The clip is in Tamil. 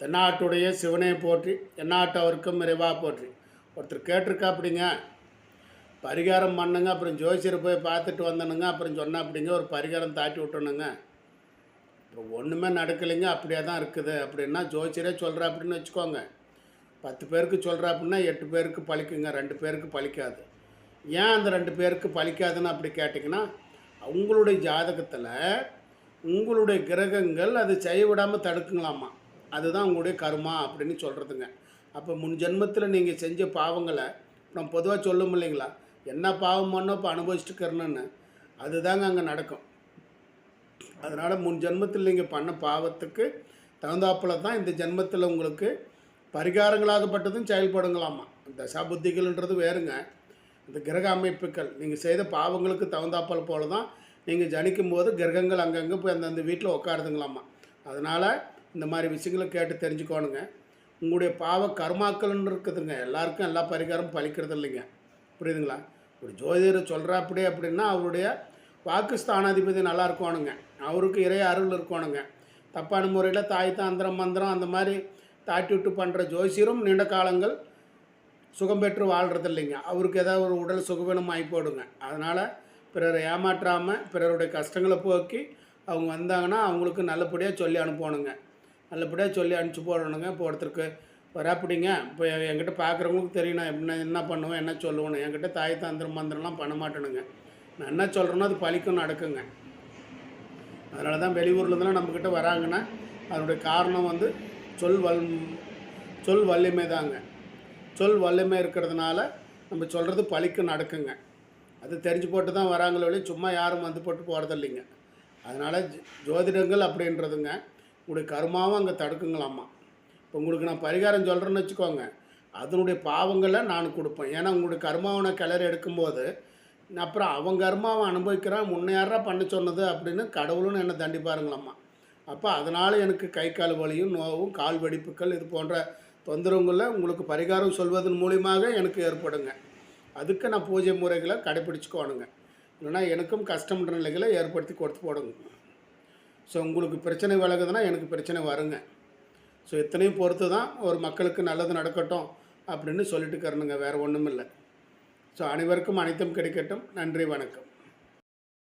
தென்னாட்டுடைய சிவனை போற்றி எந்நாட்டவருக்கும் நிறைவாக போற்றி. ஒருத்தர் கேட்டிருக்கா அப்படிங்க? பரிகாரம் பண்ணுங்க அப்புறம் ஜோசியரை போய் பார்த்துட்டு வந்தனுங்க அப்புறம் சொன்ன அப்படிங்க ஒரு பரிகாரம் தாட்டி விட்டணுங்க அப்புறம் ஒன்றுமே நடக்கலைங்க அப்படியே தான் இருக்குது. அப்படின்னா ஜோசியரே சொல்கிறா அப்படின்னு வச்சுக்கோங்க. பத்து பேருக்கு சொல்கிறா அப்படின்னா எட்டு பேருக்கு பழிக்குங்க ரெண்டு பேருக்கு பழிக்காது. ஏன் அந்த ரெண்டு பேருக்கு பழிக்காதுன்னு அப்படி கேட்டிங்கன்னா உங்களுடைய ஜாதகத்தில் உங்களுடைய கிரகங்கள் அது செய்ய விடாமல் தடுக்குங்களாமா? அதுதான் உங்களுடைய கர்மா அப்படின்னு சொல்கிறதுங்க அப்போ முன் ஜென்மத்தில் நீங்கள் செஞ்ச பாவங்களை நம்ம பொதுவாக சொல்லும் இல்லைங்களா? என்ன பாவம் பண்ணோ இப்போ அனுபவிச்சுட்டுக்கிறணுன்னு அதுதாங்க அங்கே நடக்கும். அதனால் முன் ஜென்மத்தில் நீங்கள் பண்ண பாவத்துக்கு தகுந்தாப்புல தான் இந்த ஜென்மத்தில் உங்களுக்கு பரிகாரங்களாகப்பட்டதும் செயல்படுங்களாமா? தசா புத்திகள்ன்றது வேறுங்க. இந்த கிரக அமைப்புகள் நீங்கள் செய்த பாவங்களுக்கு தகுந்தாப்பல் போல தான் நீங்கள் ஜனிக்கும் போது கிரகங்கள் அங்கங்கே போய் அந்தந்த வீட்டில் உட்காருதுங்களாமா அதனால் இந்த மாதிரி விஷயங்களை கேட்டு தெரிஞ்சுக்கோணுங்க. உங்களுடைய பாவ கர்மாக்கள்னு இருக்குதுங்க. எல்லாருக்கும் எல்லா பரிகாரமும் பழிக்கிறது இல்லைங்க. புரியுதுங்களா? ஒரு ஜோதிடர் சொல்கிறா அப்படின்னா அவருடைய வாக்கு ஸ்தானாதிபதி நல்லா இருக்கணுங்க. அவருக்கு இறைய அருள் இருக்கணுங்க. தப்பான முறையில் தாய் தாந்திரம் மந்திரம் அந்த மாதிரி தாட்டி விட்டு பண்ணுற ஜோசியரும் நீண்ட காலங்கள் சுகம் பெற்று வாழ்கிறது இல்லைங்க. அவருக்கு ஏதாவது ஒரு உடல் சுகவீனம் ஆகி போடுங்க. அதனால் பிறரை ஏமாற்றாமல் பிறருடைய கஷ்டங்களை போக்கி அவங்க வந்தாங்கன்னா அவங்களுக்கு நல்லபடியாக சொல்லி அனுப்பணுங்க. நல்லபடியாக சொல்லி அனுப்பிச்சி போடணுங்க. இப்போ ஒருத்தருக்கு வராப்பிடிங்க. இப்போ என்கிட்ட பார்க்குறவங்களுக்கு தெரியும். நான் என்ன என்ன பண்ணுவேன் என்ன சொல்லுவேன்னு. என்கிட்ட தாய் தாந்திரம் மந்திரம்லாம் பண்ண மாட்டேனுங்க. நான் என்ன சொல்கிறேனோ அது பழிக்கும் நடக்குங்க. அதனால தான் வெளியூர்லேருந்துலாம் நம்மக்கிட்ட வராங்கன்னா அதனுடைய காரணம் வந்து சொல் வல் சொல் வலிமை தாங்க. சொல் வலிமை இருக்கிறதுனால நம்ம சொல்கிறது பழிக்கு நடக்குங்க. அது தெரிஞ்சு போட்டு தான் வராங்களே சும்மா யாரும் வந்து போட்டு போகிறது இல்லைங்க அதனால் ஜோதிடங்கள் அப்படின்றதுங்க. உங்களுடைய கர்மாவும் அங்கே தடுக்குங்களாம்மா. இப்போ உங்களுக்கு நான் பரிகாரம் சொல்கிறேன்னு வச்சுக்கோங்க. அதனுடைய பாவங்களை நான் கொடுப்பேன். ஏன்னா உங்களுடைய கர்மாவை நான் கிளறி எடுக்கும்போது நான் அப்புறம் அவன் கர்மாவை அனுபவிக்கிறான் முன்னேறா பண்ண சொன்னது அப்படின்னு கடவுளும் என்னை தண்டிப்பாருங்களாம்மா அப்போ அதனால் எனக்கு கை கால் வலியும் நோவும் கால் வெடிப்புகள் இது போன்ற தொந்தரவுங்களில் உங்களுக்கு பரிகாரம் சொல்வதன் மூலியமாக எனக்கு ஏற்படுங்க. அதுக்கு நான் பூஜை முறைகளை கடைப்பிடிச்சுக்கோணுங்க இல்லைன்னா எனக்கும் கஷ்டம்ன்ற நிலைகளை ஏற்படுத்தி கொடுத்து போடுங்க. ஸோ உங்களுக்கு பிரச்சனை விலகுதுன்னா எனக்கு பிரச்சனை வருங்க. ஸோ இத்தனையும் பொறுத்து தான் ஒரு மக்களுக்கு நல்லது நடக்கட்டும் அப்படின்னு சொல்லிட்டு கரணுங்க வேறு ஒன்றும் இல்லை ஸோ அனைவருக்கும் அனைத்தும் கிடைக்கட்டும். நன்றி வணக்கம்.